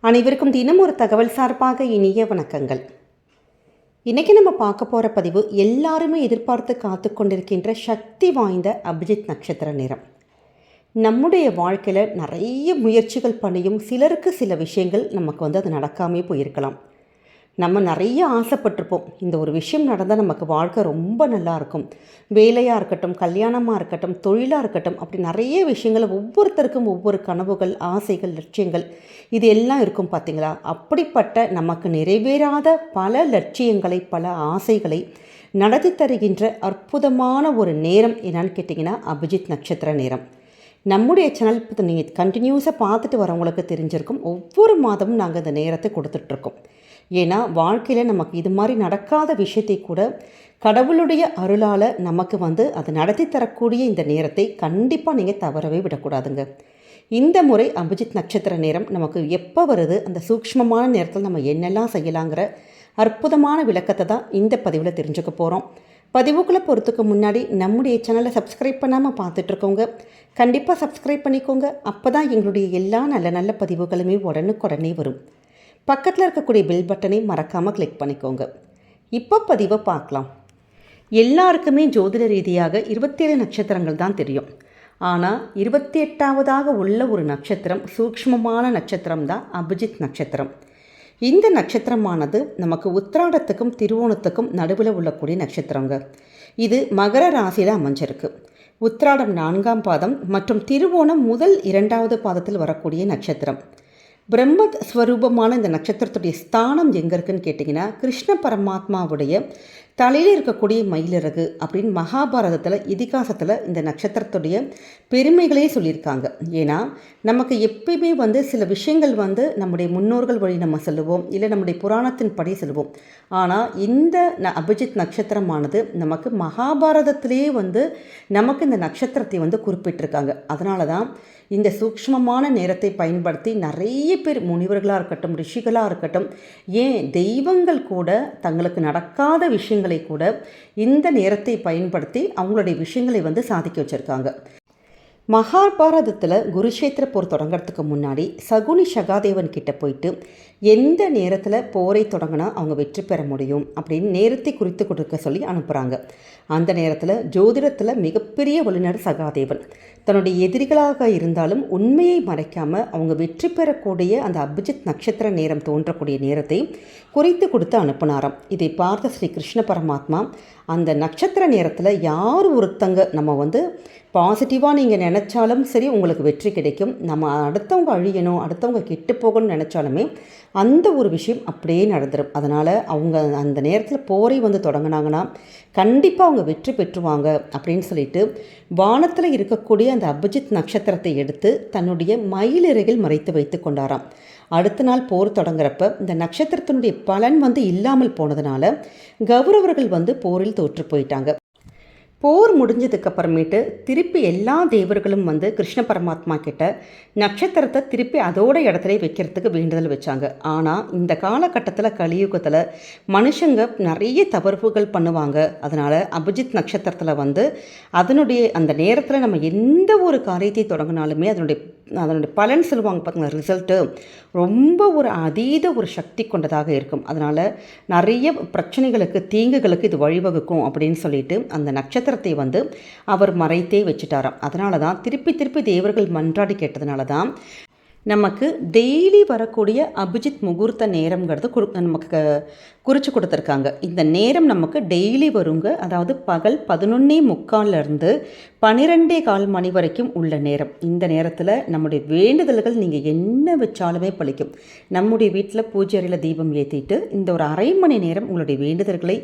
அனைவருக்கும் தினம் ஒரு தகவல் சார்பாக இனிய வணக்கங்கள். இன்றைக்கி நம்ம பார்க்க போகிற பதிவு எல்லாருமே எதிர்பார்த்து காத்து கொண்டிருக்கின்ற சக்தி வாய்ந்த அபிஜித் நட்சத்திர நிறம். நம்முடைய வாழ்க்கையில் நிறைய முயற்சிகள் பண்ணியும் சிலருக்கு சில விஷயங்கள் நமக்கு வந்து அது நடக்காமே போயிருக்கலாம். நம்ம நிறைய ஆசைப்பட்டிருப்போம். இந்த ஒரு விஷயம் நடந்தால் நமக்கு வாழ்க்கை ரொம்ப நல்லா இருக்கும். வேலையாக இருக்கட்டும் கல்யாணமாக இருக்கட்டும் தொழிலாக இருக்கட்டும் அப்படி நிறைய விஷயங்கள் ஒவ்வொருத்தருக்கும் ஒவ்வொரு கனவுகள் ஆசைகள் லட்சியங்கள் இது எல்லாம் இருக்கும் பார்த்தீங்களா அப்படிப்பட்ட நமக்கு நிறைவேறாத பல லட்சியங்களை பல ஆசைகளை நடத்தி தருகின்ற அற்புதமான ஒரு நேரம் என்னன்னு கேட்டிங்கன்னா அபிஜித் நட்சத்திர நேரம். நம்முடைய சேனல் இப்போ நீங்கள் கண்டினியூஸாக பார்த்துட்டு வரவங்களுக்கு தெரிஞ்சிருக்கும். ஒவ்வொரு மாதமும் நாங்கள் இந்த நேரத்தை கொடுத்துட்ருக்கோம் ஏன்னா வாழ்க்கையில் நமக்கு இது மாதிரி நடக்காத விஷயத்தை கூட கடவுளுடைய அருளால் நமக்கு வந்து அது நடத்தி தரக்கூடிய இந்த நேரத்தை கண்டிப்பாக நீங்கள் தவறவே விடக்கூடாதுங்க. இந்த முறை அபிஜித் நட்சத்திர நேரம் நமக்கு எப்போ வருது அந்த சூக்ஷ்மமான நேரத்தில் நம்ம என்னெல்லாம் செய்யலாங்கிற அற்புதமான விளக்கத்தை தான் இந்த பதிவில் தெரிஞ்சுக்க போகிறோம் பதிவுக்குள்ளே போகிறதுக்கு முன்னாடி நம்முடைய சேனலை சப்ஸ்கிரைப் பண்ணாமல் பார்த்துட்ருக்கோங்க கண்டிப்பாக சப்ஸ்கிரைப் பண்ணிக்கோங்க. அப்போ தான் எங்களுடைய எல்லா நல்ல நல்ல பதிவுகளுமே உடனுக்குடனே வரும். பக்கத்தில் இருக்கக்கூடிய பில் பட்டனை மறக்காமல் கிளிக் பண்ணிக்கோங்க. இப்போ பதிவை பார்க்கலாம். எல்லாருக்குமே ஜோதிட ரீதியாக இருபத்தேழு நட்சத்திரங்கள் தான் தெரியும். ஆனால் இருபத்தி எட்டாவதாக உள்ள ஒரு நட்சத்திரம் சூக்ஷ்மமான நட்சத்திரம் தான் அபிஜித் நட்சத்திரம். இந்த நட்சத்திரமானது நமக்கு உத்திராடத்துக்கும் திருவோணத்துக்கும் நடுவில் உள்ளக்கூடிய நட்சத்திரங்க. இது மகர ராசியில் அமைஞ்சிருக்கு. உத்திராடம் நான்காம் பாதம் மற்றும் திருவோணம் முதல் இரண்டாவது பாதத்தில் வரக்கூடிய நட்சத்திரம். பிரம்ம ஸ்வரூபமான இந்த நட்சத்திரத்துடைய ஸ்தானம் எங்கே இருக்குன்னு கேட்டிங்கன்னா கிருஷ்ண பரமாத்மாவுடைய தலையில் இருக்கக்கூடிய மயிலிறகு அப்படின்னு மகாபாரதத்தில் இதிகாசத்தில் இந்த நட்சத்திரத்துடைய பெருமைகளே சொல்லியிருக்காங்க. ஏன்னா நமக்கு எப்பயுமே வந்து சில விஷயங்கள் வந்து நம்முடைய முன்னோர்கள் வழி நம்ம சொல்லுவோம் இல்லை நம்முடைய புராணத்தின் படி சொல்லுவோம். ஆனால் இந்த ந அபிஜித் நட்சத்திரமானது நமக்கு மகாபாரதத்திலேயே வந்து நமக்கு இந்த நட்சத்திரத்தை வந்து குறிப்பிட்டிருக்காங்க. அதனால தான் இந்த சூக்ஷ்மமான நேரத்தை பயன்படுத்தி நிறைய பேர் முனிவர்களாக இருக்கட்டும் ரிஷிகளாக இருக்கட்டும் ஏன் தெய்வங்கள் கூட தங்களுக்கு நடக்காத விஷயங்களை கூட இந்த நேரத்தை பயன்படுத்தி அவங்களுடைய விஷயங்களை வந்து சாதிக்க வச்சுருக்காங்க. மகாபாரதத்தில் குருஷேத்திர போர் தொடங்குறதுக்கு முன்னாடி சகுனி சகாதேவன் கிட்ட போயிட்டு எந்த நேரத்தில் போரை தொடங்கினா அவங்க வெற்றி பெற முடியும் அப்படின்னு நேரத்தை குறித்து கொடுக்க சொல்லி அனுப்புகிறாங்க அந்த நேரத்தில் ஜோதிடத்தில் மிகப்பெரிய வல்லுநர் சகாதேவன். தன்னுடைய எதிரிகளாக இருந்தாலும் உண்மையை மறைக்காமல் அவங்க வெற்றி பெறக்கூடிய அந்த அபிஜித் நட்சத்திர நேரம் தோன்றக்கூடிய நேரத்தை குறித்து கொடுத்து அனுப்புனாராம். இதை பார்த்த ஸ்ரீ கிருஷ்ண பரமாத்மா அந்த நட்சத்திர நேரத்தில் யார் ஒருத்தங்க நம்ம வந்து பாசிட்டிவாக நீங்கள் நினச்சாலும் சரி உங்களுக்கு வெற்றி கிடைக்கும். நம்ம அடுத்தவங்க அழியணும் அடுத்தவங்க கெட்டு போகணும்னு நினச்சாலுமே அந்த ஒரு விஷயம் அப்படியே நடந்துடும் அதனால் அவங்க அந்த நேரத்தில் போரை வந்து தொடங்கினாங்கன்னா கண்டிப்பாக அவங்க வெற்றி பெற்றுவாங்க அப்படின்னு சொல்லிட்டு வானத்தில் இருக்கக்கூடிய அந்த அபிஜித் நட்சத்திரத்தை எடுத்து தன்னுடைய மயிலிறகில் மறைத்து வைத்து கொண்டாராம். அடுத்த நாள் போர் தொடங்குறப்ப இந்த நட்சத்திரத்தினுடைய பலன் வந்து இல்லாமல் போனதுனால கௌரவர்கள் வந்து போரில் தோற்று போயிட்டாங்க. போர் முடிஞ்சதுக்கு அப்புறமேட்டு திருப்பி எல்லா தேவர்களும் வந்து கிருஷ்ண பரமாத்மா கிட்ட நட்சத்திரத்தை திருப்பி அதோட இடத்துல வைக்கிறதுக்கு வேண்டுதல் வச்சாங்க. ஆனால் இந்த காலகட்டத்தில் கலியுகத்தில் மனுஷங்க நிறைய தவறுகள் பண்ணுவாங்க. அதனால் அபிஜித் நட்சத்திரத்தில் வந்து அதனுடைய அந்த நேரத்தில் நம்ம எந்த ஒரு காரியத்தை தொடங்கினாலுமே அதனுடைய அதனுடைய பலன் சொல்லுவாங்க பார்த்தீங்களா ரிசல்ட்டு ரொம்ப ஒரு அதீத ஒரு சக்தி கொண்டதாக இருக்கும். அதனால் நிறைய பிரச்சனைகளுக்கு தீங்குகளுக்கு இது வழிவகுக்கும் அப்படின்னு சொல்லிட்டு அந்த சக்கரத்தை வந்து அவர் மறைத்தே வச்சுட்டாராம். அதனால தான் திருப்பி திருப்பி தேவர்கள் மன்றாடி கேட்டதுனால தான் நமக்கு டெய்லி வரக்கூடிய அபிஜித் முகூர்த்த நேரங்கிறது கொடு நமக்கு குறித்து கொடுத்துருக்காங்க. இந்த நேரம் நமக்கு டெய்லி வருங்க. அதாவது பகல் பதினொன்னே முக்கால்லேருந்து பன்னிரெண்டே கால் மணி வரைக்கும் உள்ள நேரம். இந்த நேரத்தில் நம்முடைய வேண்டுதல்கள் நீங்கள் என்ன வச்சாலுமே பழிக்கும். நம்முடைய வீட்டில் பூஜை அறையில் தீபம் ஏற்றிட்டு இந்த ஒரு அரை மணி நேரம் உங்களுடைய வேண்டுதல்களை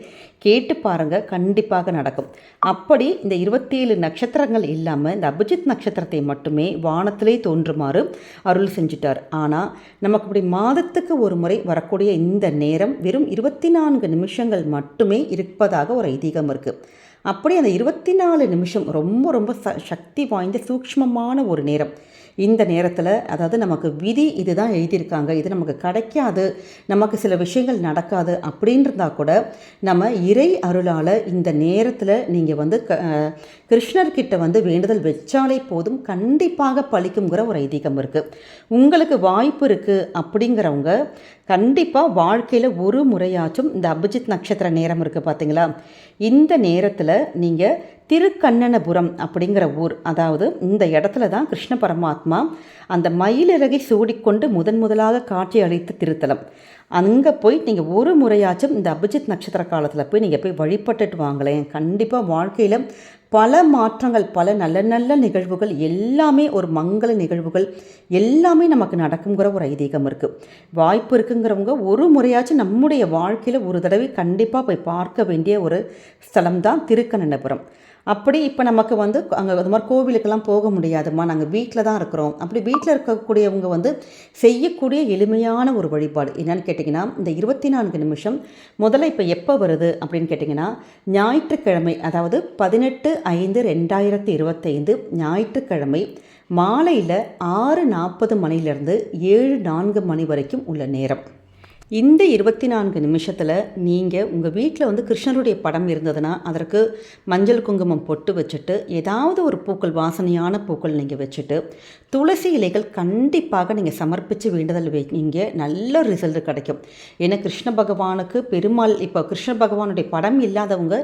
கேட்டு பாருங்கள் கண்டிப்பாக நடக்கும். அப்படி இந்த இருபத்தேழு நட்சத்திரங்கள் இல்லாமல் இந்த அபிஜித் நட்சத்திரத்தை மட்டுமே வானத்திலே தோன்றுமாறு அருள் செஞ்சுட்டார். ஆனால் நமக்கு இப்படி மாதத்துக்கு ஒரு முறை வரக்கூடிய இந்த நேரம் வெறும் இருபத்தி இருபத்தி நான்கு நிமிஷங்கள் மட்டுமே இருப்பதாக ஒரு ஐதீகம் இருக்குது அப்படி அந்த இருபத்தி நாலு நிமிஷம் ரொம்ப ரொம்ப ச சக்தி வாய்ந்த சூக்ஷ்மமான ஒரு நேரம். இந்த நேரத்தில் அதாவது நமக்கு விதி இதுதான் எழுதியிருக்காங்க. இது நமக்கு கிடைக்காது. நமக்கு சில விஷயங்கள் நடக்காது அப்படின்றதா கூட நம்ம இறை அருளால் இந்த நேரத்தில் நீங்கள் வந்து க கிருஷ்ணர்கிட்ட வந்து வேண்டுதல் வச்சாலே போதும் கண்டிப்பாக பழிக்குங்கிற ஒரு ஐதீகம் இருக்குது உங்களுக்கு வாய்ப்பு இருக்குது அப்படிங்கிறவங்க கண்டிப்பாக வாழ்க்கையில் ஒரு முறையாச்சும் இந்த அபிஜித் நட்சத்திர நேரம் இருக்குது பார்த்தீங்களா இந்த நேரத்தில் நீங்கள் திருக்கண்ணனபுரம் அப்படிங்கிற ஊர் அதாவது இந்த இடத்துல தான் கிருஷ்ண பரமாத்மா அந்த மயிலிறகை சூடிக்கொண்டு முதன் முதலாக காட்சி அளித்த திருத்தலம். அங்கே போய் நீங்கள் ஒரு முறையாச்சும் இந்த அபிஜித் நட்சத்திர காலத்தில் போய் நீங்கள் போய் வழிபட்டுட்டு வாங்களேன். கண்டிப்பாக வாழ்க்கையில் பல மாற்றங்கள் பல நல்ல நல்ல நிகழ்வுகள் எல்லாமே ஒரு மங்கள நிகழ்வுகள் எல்லாமே நமக்கு நடக்குங்கிற ஒரு ஐதீகம் இருக்குது வாய்ப்பு இருக்குங்கிறவங்க ஒரு முறையாச்சும் நம்முடைய வாழ்க்கையில் ஒரு தடவை கண்டிப்பாக போய் பார்க்க வேண்டிய ஒரு ஸ்தலம் தான் திருக்கண்ணபுரம். அப்படி இப்போ நமக்கு வந்து அங்கே அது மாதிரி கோவிலுக்கெல்லாம் போக முடியாதுமா நாங்கள் வீட்டில் தான் இருக்கிறோம். அப்படி வீட்டில் இருக்கக்கூடியவங்க வந்து செய்யக்கூடிய எளிமையான ஒரு வழிபாடு என்னென்னு கேட்டிங்கன்னா இந்த இருபத்தி நான்கு நிமிஷம் முதல்ல இப்போ எப்போ வருது அப்படின்னு கேட்டிங்கன்னா ஞாயிற்றுக்கிழமை அதாவது பதினெட்டு ஐந்து ரெண்டாயிரத்தி இருபத்தைந்து ஞாயிற்றுக்கிழமை மாலையில் ஆறு நாற்பது மணிலேருந்து ஏழு நான்கு மணி வரைக்கும் உள்ள நேரம். இந்த இருபத்தி நான்கு நிமிஷத்தில் நீங்கள் உங்கள் வீட்டில் வந்து கிருஷ்ணருடைய படம் இருந்ததுன்னா அதற்கு மஞ்சள் குங்குமம் பொட்டு வச்சுட்டு ஏதாவது ஒரு பூக்கள் வாசனையான பூக்கள் நீங்கள் வச்சுட்டு துளசி இலைகள் கண்டிப்பாக நீங்கள் சமர்ப்பித்து வேண்டுதல் வைங்க நல்ல ரிசல்ட் கிடைக்கும். ஏன்னா கிருஷ்ண பகவானுக்கு பெருமாள் இப்போ கிருஷ்ண பகவானுடைய படம் இல்லாதவங்க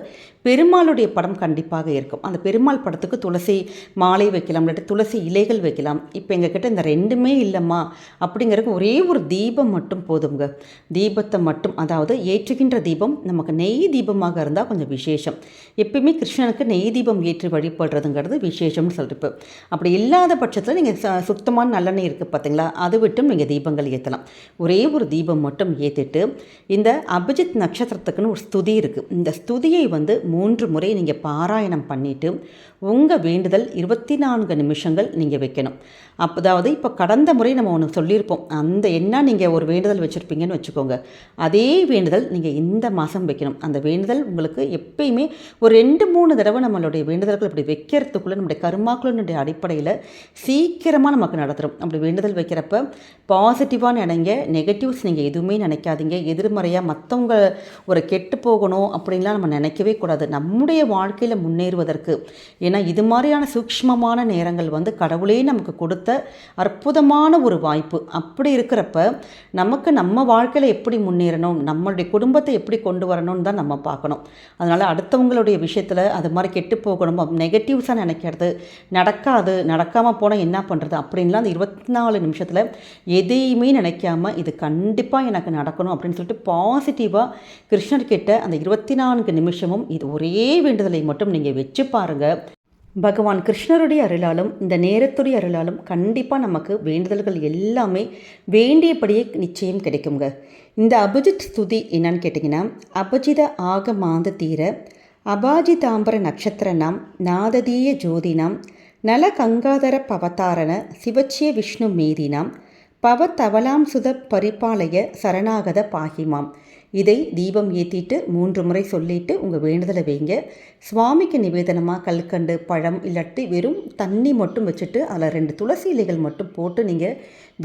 பெருமாளுடைய படம் கண்டிப்பாக இருக்கும். அந்த பெருமாள் படத்துக்கு துளசி மாலை வைக்கலாம் இல்லாட்டி துளசி இலைகள் வைக்கலாம். இப்போ எங்ககிட்ட இந்த ரெண்டுமே இல்லைம்மா அப்படிங்கிறதுக்கு ஒரே ஒரு தீபம் மட்டும் போதுங்க தீபத்தை மட்டும் அதாவது ஏற்றுகின்ற தீபம் நமக்கு நெய் தீபமாக இருந்தால் கொஞ்சம் விசேஷம். எப்பயுமே கிருஷ்ணனுக்கு நெய் தீபம் ஏற்றி வழிபடுறதுங்கிறது விசேஷம்னு சொல்லிட்டு. அப்படி இல்லாத பட்சத்தில் நீங்கள் ச சுத்தமான நல்லெண்ணெய் இருக்குது பார்த்தீங்களா அது விட்டும் நீங்கள் தீபங்கள் ஏற்றலாம் ஒரே ஒரு தீபம் மட்டும் ஏற்றிட்டு இந்த அபிஜித் நட்சத்திரத்துக்குன்னு ஒரு ஸ்துதி இருக்குது இந்த ஸ்துதியை வந்து மூன்று முறை நீங்கள் பாராயணம் பண்ணிவிட்டு உங்கள் வேண்டுதல் இருபத்தி நான்கு நிமிஷங்கள் நீங்கள் வைக்கணும். அப்போ அதாவது இப்போ கடந்த முறை நம்ம ஒன்று சொல்லியிருப்போம். அந்த என்ன நீங்கள் ஒரு வேண்டுதல் வச்சுருப்பீங்கன்னு வச்சுக்கோங்க. அதே வேண்டுதல் நீங்கள் இந்த மாதம் வைக்கணும். அந்த வேண்டுதல் உங்களுக்கு எப்பயுமே ஒரு ரெண்டு மூணு தடவை நம்மளுடைய வேண்டுதல்கள் இப்படி வைக்கிறதுக்குள்ளே நம்முடைய கருமாக்களினுடைய அடிப்படையில் சீக்கிரமாக நமக்கு நடத்துகிறோம் அப்படி வேண்டுதல் வைக்கிறப்ப பாசிட்டிவாக நினைங்க நெகட்டிவ்ஸ் நீங்கள் எதுவுமே நினைக்காதீங்க. எதிர்மறையாக மற்றவங்க ஒரு கெட்டு போகணும் அப்படின்லாம் நம்ம நினைக்கவே கூடாது. நம்முடைய வாழ்க்கையில் முன்னேறுவதற்கு ஏன்னா இது மாதிரியான சூக்ஷ்மமான நேரங்கள் வந்து கடவுளே நமக்கு கொடுத்த அற்புதமான ஒரு வாய்ப்பு. அப்படி இருக்கிறப்ப நமக்கு நம்ம வாழ்க்கையில் எப்படி முன்னேறணும் நம்மளுடைய குடும்பத்தை எப்படி கொண்டு வரணும்னு தான் நம்ம பார்க்கணும். அதனால் அடுத்தவங்களுடைய விஷயத்தில் அது மாதிரி கெட்டு போகணும் நெகட்டிவ்ஸாக நினைக்கிறது நடக்காது நடக்காமல் போனால் என்ன பண்ணுறது அப்படின்லாம் அந்த இருபத்தி நாலு நிமிஷத்தில் எதையுமே நினைக்காம இது கண்டிப்பாக எனக்கு நடக்கணும் அப்படின்னு சொல்லிட்டு பாசிட்டிவாக கிருஷ்ணர்கிட்ட அந்த இருபத்தி நான்கு நிமிஷமும் இது ஒரே வேண்டுதலை மட்டும் நீங்கள் வச்சு பாருங்கள் பகவான் கிருஷ்ணருடைய அருளாலும் இந்த நேரத்துடைய அருளாலும் கண்டிப்பாக நமக்கு வேண்டுதல்கள் எல்லாமே வேண்டியபடியே நிச்சயம் கிடைக்குங்க. இந்த அபிஜித் ஸ்துதி என்னன்னு கேட்டிங்கன்னா அபஜித ஆக மாந்த தீர அபாஜிதாம்பர நட்சத்திரனாம் நாததீய ஜோதினாம் நல கங்காதர பவதாரண சிவச்சிய விஷ்ணு மேதினாம் பவத்தவலாம் சுத பரிபாலய சரணாகத பாகிமாம் இதை தீபம் ஏற்றிட்டு மூன்று முறை சொல்லிட்டு உங்கள் வேண்டுதலை வைங்க. சுவாமிக்கு நிவேதனமாக கல்கண்டு பழம் இல்லாட்டி வெறும் தண்ணி மட்டும் வச்சுட்டு அதில் ரெண்டு துளசி இலைகள் மட்டும் போட்டு நீங்கள்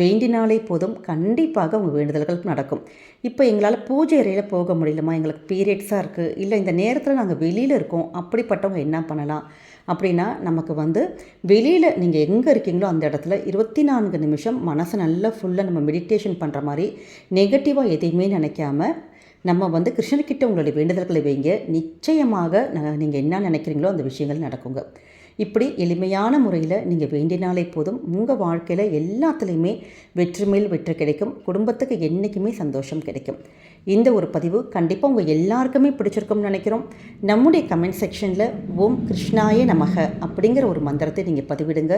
வேண்டினாலே போதும். கண்டிப்பாக உங்கள் வேண்டுதல்கள் நடக்கும். இப்போ எங்களால் பூஜை அறையில் போக முடியலமா? எங்களுக்கு பீரியட்ஸாக இருக்குது இல்லை இந்த நேரத்தில் நாங்கள் வெளியில் இருக்கோம். அப்படிப்பட்டவங்க என்ன பண்ணலாம்? அப்படின்னா நமக்கு வந்து வெளியில் நீங்கள் எங்கே இருக்கீங்களோ அந்த இடத்துல இருபத்தி நான்கு நிமிஷம் மனசை நல்லா ஃபுல்லாக நம்ம மெடிடேஷன் பண்ணுற மாதிரி நெகட்டிவாக எதையுமே நினைக்காம நம்ம வந்து கிருஷ்ணர்கிட்ட உங்களுடைய வேண்டுதல்களை வைங்க. நிச்சயமாக நீங்கள் என்ன நினைக்கிறீங்களோ அந்த விஷயங்கள் நடக்குங்க. இப்படி எளிமையான முறையில் நீங்கள் வேண்டினாலே போதும். உங்கள் வாழ்க்கையில் எல்லாத்துலேயுமே வெற்றி மேல் வெற்றி கிடைக்கும். குடும்பத்துக்கு என்றைக்குமே சந்தோஷம் கிடைக்கும். இந்த ஒரு பதிவு கண்டிப்பாக உங்கள் எல்லாருக்குமே பிடிச்சிருக்கும்னு நினைக்கிறோம். நம்முடைய கமெண்ட் செக்ஷனில் ஓம் கிருஷ்ணாய நமக அப்படிங்கிற ஒரு மந்திரத்தை நீங்கள் பதிவிடுங்க.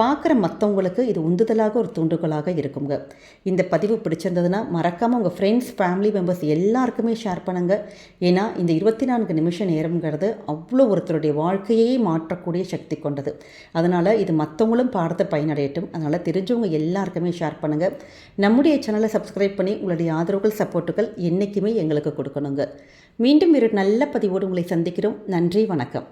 பார்க்குற மற்றவங்களுக்கு இது உந்துதலாக ஒரு தூண்டுகோலாக இருக்குங்க. இந்த பதிவு பிடிச்சிருந்ததுன்னா மறக்காமல் உங்கள் ஃப்ரெண்ட்ஸ் ஃபேமிலி மெம்பர்ஸ் எல்லாருக்குமே ஷேர் பண்ணுங்கள் ஏன்னா இந்த இருபத்தி நான்கு நிமிஷம் நேரம்ங்கிறது அவ்வளோ ஒருத்தருடைய வாழ்க்கையே மாற்றக்கூடிய சக்தி கொண்டது. அதனால் இது மற்றவங்களும் பாடத்தை பயனடையட்டும். அதனால் தெரிஞ்சவங்க எல்லாருக்குமே ஷேர் பண்ணுங்கள் நம்முடைய சேனலை சப்ஸ்கிரைப் பண்ணி உங்களுடைய ஆதரவுகள் சப்போர்ட்டுகள் என்றைக்குமே எங்களுக்கு கொடுக்கணுங்க. மீண்டும் ஒரு நல்ல பதிவோடு உங்களை சந்திக்கிறோம். நன்றி வணக்கம்.